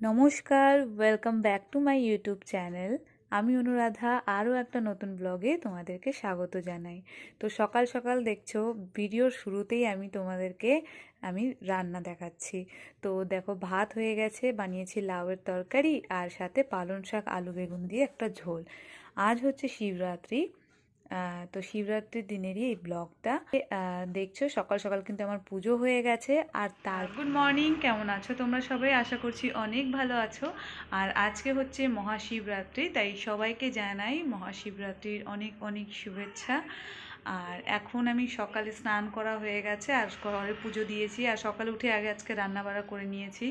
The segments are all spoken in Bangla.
নমস্কার welcome back to my YouTube channel আমি অনুরাধা, আরও একটা নতুন ব্লগে তোমাদেরকে স্বাগত জানাই। তো সকাল সকাল দেখছ ভিডিওর শুরুতেই আমি তোমাদেরকে, আমি রান্না দেখাচ্ছি। তো দেখো, ভাত হয়ে গেছে, বানিয়েছি লাউয়ের তরকারি আর সাথে পালং শাক, আলু বেগুন দিয়ে একটা ঝোল। আজ হচ্ছে শিবরাত্রি তো শিবরাত্রির দিনেরই এই ব্লগটা। দেখছ, সকাল সকাল কিন্তু আমার পুজো হয়ে গেছে, আর তার গুড মর্নিং, কেমন আছো তোমরা সবাই? আশা করছি অনেক ভালো আছো। আর আজকে হচ্ছে মহাশিবরাত্রি, তাই সবাইকে জানাই মহাশিবরাত্রির অনেক অনেক শুভেচ্ছা। আর এখন আমি সকালে স্নান করা হয়ে গেছে, আর ঘরে পুজো দিয়েছি, আর সকালে উঠে আগে আজকে রান্না বাড়া করে নিয়েছি।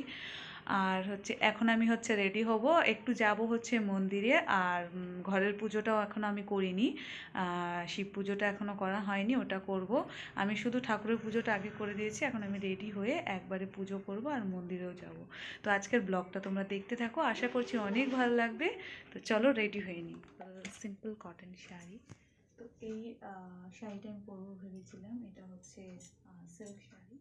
আর হচ্ছে, এখন আমি হচ্ছে রেডি হব। একটু যাব হচ্ছে মন্দিরে আর ঘরের পুজোটাও এখনও আমি করিনি। শিব পুজোটা এখনও করা হয়নি, ওটা করব। আমি শুধু ঠাকুরের পুজোটা আগে করে দিয়েছি, এখন আমি রেডি হয়ে একবারে পুজো করব আর মন্দিরেও যাব। তো আজকের ব্লগটা তোমরা দেখতে থাকো, আশা করছি অনেক ভালো লাগবে। তো চলো রেডি হয়ে নিই। Simple cotton sari. তো এই শাড়িটা আমি পরবো ভেবেছিলাম, এটা হচ্ছে সিল্ক শাড়ি।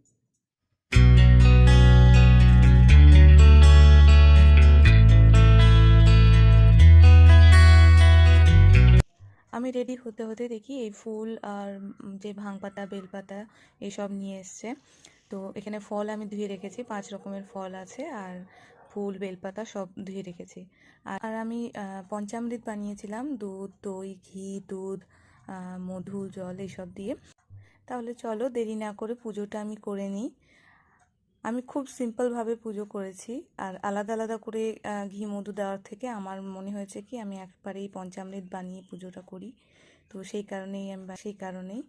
আমি রেডি হতে হতে দেখি এই ফুল আর যে ভাং পাতা বেলপাতা এইসব নিয়ে এসছে। তো এখানে ফল আমি ধুয়ে রেখেছি, পাঁচ রকমের ফল আছে আর ফুল, বেলপাতা সব ধুয়ে রেখেছি। আর আমি পঞ্চামৃত বানিয়েছিলাম, দুধ, দই, ঘি, দুধ মধু, জল এইসব দিয়ে। তাহলে চলো দেরি না করে পুজোটা আমি করে নিই। আমি খুব সিম্পলভাবে পুজো করেছি। আর আলাদা আলাদা করে ঘি মধু দেওয়ার থেকে আমার মনে হয়েছে কি, আমি একবারেই পঞ্চামৃত বানিয়ে পুজোটা করি। তো সেই কারণেই আমি সেই কারণেই।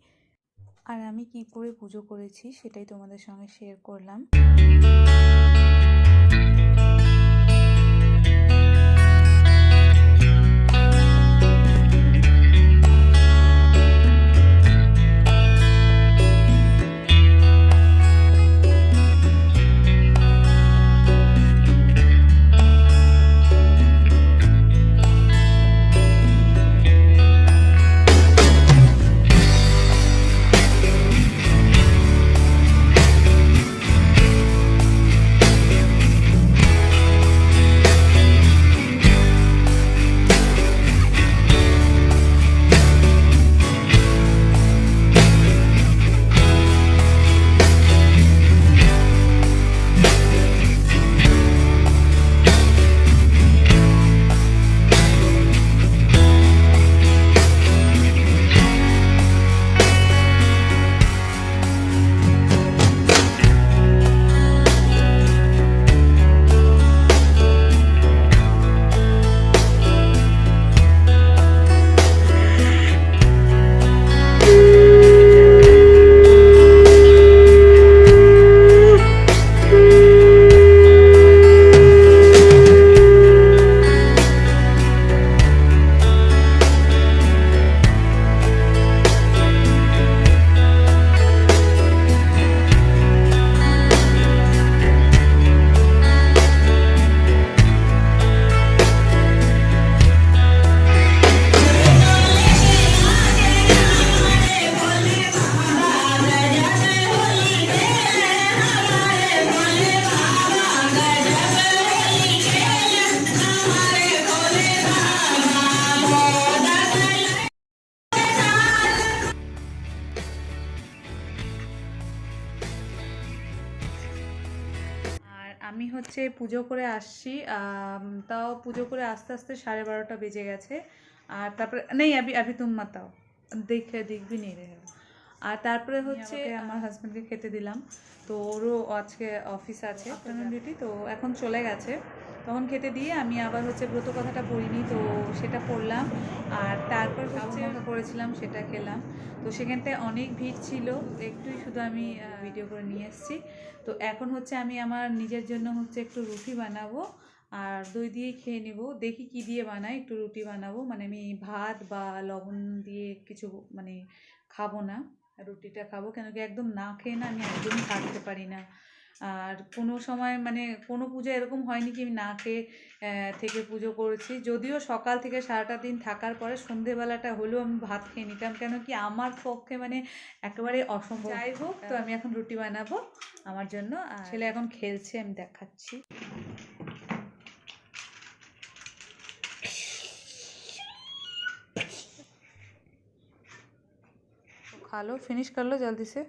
আর আমি কি করে পুজো করেছি সেটাই তোমাদের সঙ্গে শেয়ার করলাম। হচ্ছে পুজো করে আসছি তাও পুজো করে আস্তে আস্তে সাড়ে বারোটা বেজে গেছে। আর তারপরে নেই আবি আবি তুম মাতাও দেখে দেখবি নেই রে। আর তারপরে হচ্ছে আমার হাজব্যান্ডকে খেতে দিলাম। তো ওরও আজকে অফিস আছে ডিউটি তো এখন চলে গেছে। তখন খেতে দিয়ে আমি আবার হচ্ছে ব্রত কথাটা পড়িনি তো সেটা পড়লাম আর তারপর হচ্ছে করেছিলাম, সেটা খেলাম। তো সেখানটায় অনেক ভিড় ছিল, একটুই শুধু আমি ভিডিও করে নিয়ে এসেছি। তো এখন হচ্ছে আমি আমার নিজের জন্য হচ্ছে একটু রুটি বানাবো, আর দই দিয়ে খেয়ে নেব। দেখি কি দিয়ে বানাই, একটু রুটি বানাবো। মানে আমি ভাত বা লবণ দিয়ে কিছু মানে খাব না, রুটিটা খাব। কেন কি একদম না খেয়ে না আমি একদমই থাকতে পারি না। আর কোনো সময় মানে কোনো পুজো এরকম হয়নি কি না খেয়ে থেকে পুজো করেছি। যদিও সকাল থেকে সারাটা দিন থাকার পরে সন্ধেবেলাটা হলেও আমি ভাত খেয়ে নিতাম। কেন কি আমার পক্ষে মানে একেবারে অসম্ভব। যাই হোক তো আমি এখন রুটি বানাবো আমার জন্য। ছেলে এখন খেলছে আমি দেখাচ্ছি। খালো ফিনিশ করল জলদি সে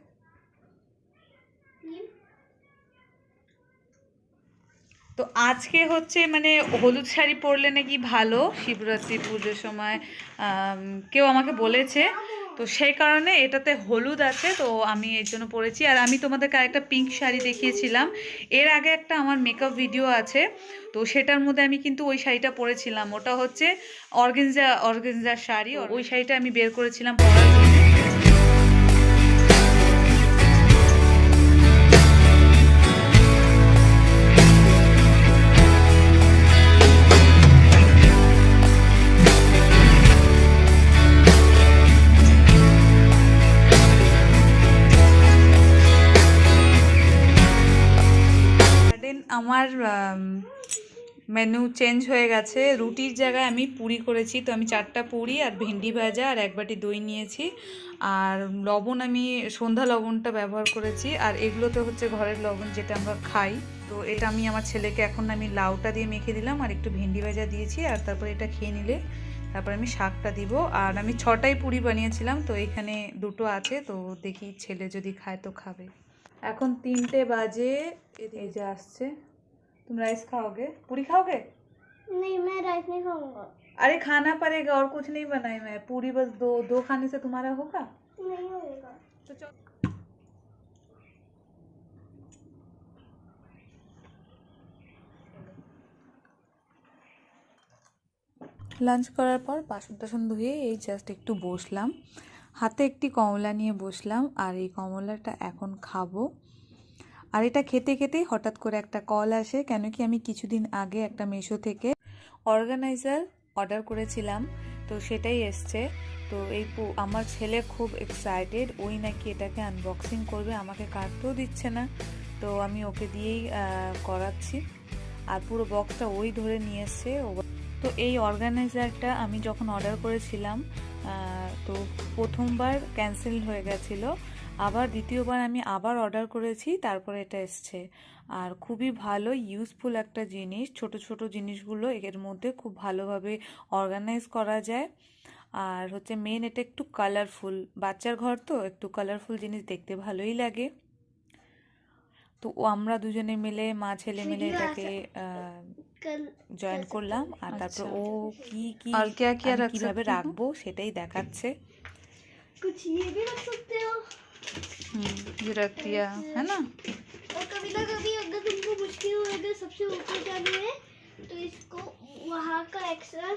তো আজকে হচ্ছে মানে হলুদ শাড়ি পরলে নাকি ভালো? শিবরাত্রি পুজোর সময় কেউ আমাকে বলেছে। তো সেই কারণে এটাতে হলুদ আছে, তো আমি এর জন্য পরেছি। আর আমি তোমাদেরকে আরেকটা পিঙ্ক শাড়ি দেখিয়েছিলাম। এর আগে একটা আমার মেকআপ ভিডিও আছে, তো সেটার মধ্যে আমি কিন্তু ওই শাড়িটা পরেছিলাম। ওটা হচ্ছে অর্গেনজা, অর্গেনজার শাড়ি। ওই শাড়িটা আমি বের করেছিলাম পরার জন্য। মেনু চেঞ্জ হয়ে গেছে। রুটির জায়গায় আমি পুরি করেছি। তো আমি চারটা পুরি আর ভেন্ডি ভাজা আর এক বাটি দই নিয়েছি। আর লবণ আমি, সন্ধ্যা লবণটা ব্যবহার করেছি। আর এগুলোতে হচ্ছে ঘরের লবণ যেটা আমরা খাই। তো এটা আমি আমার ছেলেকে এখন আমি লাউটা দিয়ে মেখে দিলাম আর একটু ভেন্ডি ভাজা দিয়েছি। আর তারপরে এটা খেয়ে নিলে তারপর আমি শাকটা দিব। আর আমি ছটাই পুরি বানিয়েছিলাম। তো এখানে দুটো আছে। তো দেখি ছেলে যদি খায় তো খাবে। এখন তিনটে বাজে। এই যে আসছে। तुम राइस खाओगे पूरी खाओगे नहीं मैं राइस नहीं खाऊंगा अरे खाना पड़ेगा और कुछ नहीं बनाई मैं पूरी बस दो दो खाने से तुम्हारा होगा नहीं होगा तो चलो লাঞ্চ করার পর বাসন টাসন ধুয়ে এই জাস্ট একটু বসলাম হাতে একটি কমলা নিয়ে বসলাম আর এই কমলাটা এখন খাবো আর এটা খেতে খেতেই হঠাৎ করে একটা কল আসে, কেন কি আমি কিছুদিন আগে একটা মেশো থেকে অর্গানাইজার অর্ডার করেছিলাম, তো সেটাই এসছে। তো এই আমার ছেলে খুব এক্সাইটেড ওই নাকি এটাকে আনবক্সিং করবে, আমাকে কাটতেও দিচ্ছে না। তো আমি ওকে দিয়েই করাচ্ছি। আর পুরো বক্সটা ওই ধরে নিয়ে এসছে তো এই অর্গানাইজারটা আমি যখন অর্ডার করেছিলাম তো প্রথমবার ক্যান্সেল হয়ে গেছিল। আবার দ্বিতীয়বার আমি আবার অর্ডার করেছি তারপরে এটা এসছে আর খুবই ভালো ইউজফুল একটা জিনিস ছোট ছোট জিনিসগুলো এর মধ্যে খুব ভালোভাবে অর্গানাইজ করা যায় আর হচ্ছে মেন এটা একটু কালারফুল বাচ্চার ঘর তো একটু কালারফুল জিনিস দেখতে ভালোই লাগে তো ও আমরা দুজনে মিলে মা ছেলে মিলে এটাকে कल জয়েন করলাম আর তারপর ও কি কি আর क्या क्या আমি रख কিভাবে सकती हूँ? রাখবো সেটাই দেখাচ্ছে कुछ ये भी रख सकते हो हम्म, ये रख दिया है ना और कभी ना कभी अगर तुमको मुश्किल हो अगर सबसे ऊपर जानी है तो इसको वहाँ का एक्स्ट्रा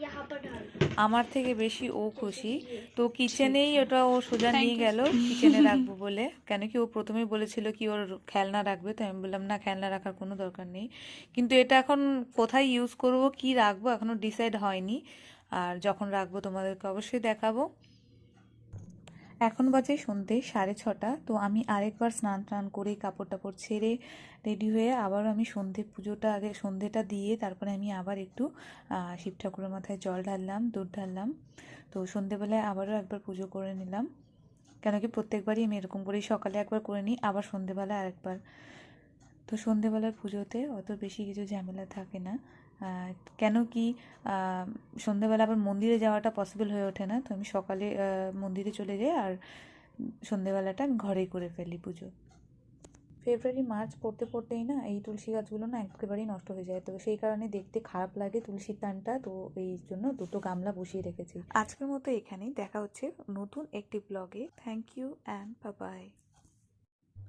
यहाँ पर डाल दो আমার থেকে বেশি ও খুশি তো কিচেনেই ওটা ও সোজা নিয়ে গেল কিচেনে রাখবো বলে কেন কি ও প্রথমেই বলেছিল কি ওর খেলনা রাখবে তো আমি বললাম না খেলনা রাখার কোনো দরকার নেই কিন্তু এটা এখন কোথায় ইউজ করব কি রাখবো এখনো ডিসাইড হয়নি আর যখন রাখবো তোমাদেরকে অবশ্যই দেখাবো এখন বাজে সন্ধে সাড়ে ছটা, তো আমি আরেকবার স্নান টান করে কাপড় টাপড় ছেড়ে রেডি হয়ে আবার আমি সন্ধে পুজোটা আগে সন্ধেটা দিয়ে তারপরে আমি আবার একটু শিব ঠাকুরের মাথায় জল ঢাললাম, দুধ ঢাললাম। তো সন্ধেবেলায় আবারও একবার পুজো করে নিলাম। কেন কি প্রত্যেকবারই আমি এরকম করেই সকালে একবার করে নিই, আবার সন্ধেবেলায় আরেকবার। তো সন্ধেবেলার পুজোতে অত বেশি কিছু ঝামেলা থাকে না। কেন কি আহ, সন্ধেবেলা আবার মন্দিরে যাওয়াটা পসিবল হয়ে ওঠে না তো আমি সকালে মন্দিরে চলে যাই আর সন্ধেবেলাটা আমি ঘরেই করে ফেলি পুজো। ফেব্রুয়ারি মার্চ পড়তে পড়তেই না এই তুলসী গাছগুলো না একেবারেই নষ্ট হয়ে যায় তো সেই কারণে দেখতে খারাপ লাগে তুলসীর তানটা তো এই জন্য দুটো গামলা বসিয়ে রেখেছি। আজকের মতো এখানেই দেখা হচ্ছে নতুন একটি ব্লগে থ্যাংক ইউ অ্যান্ড বাই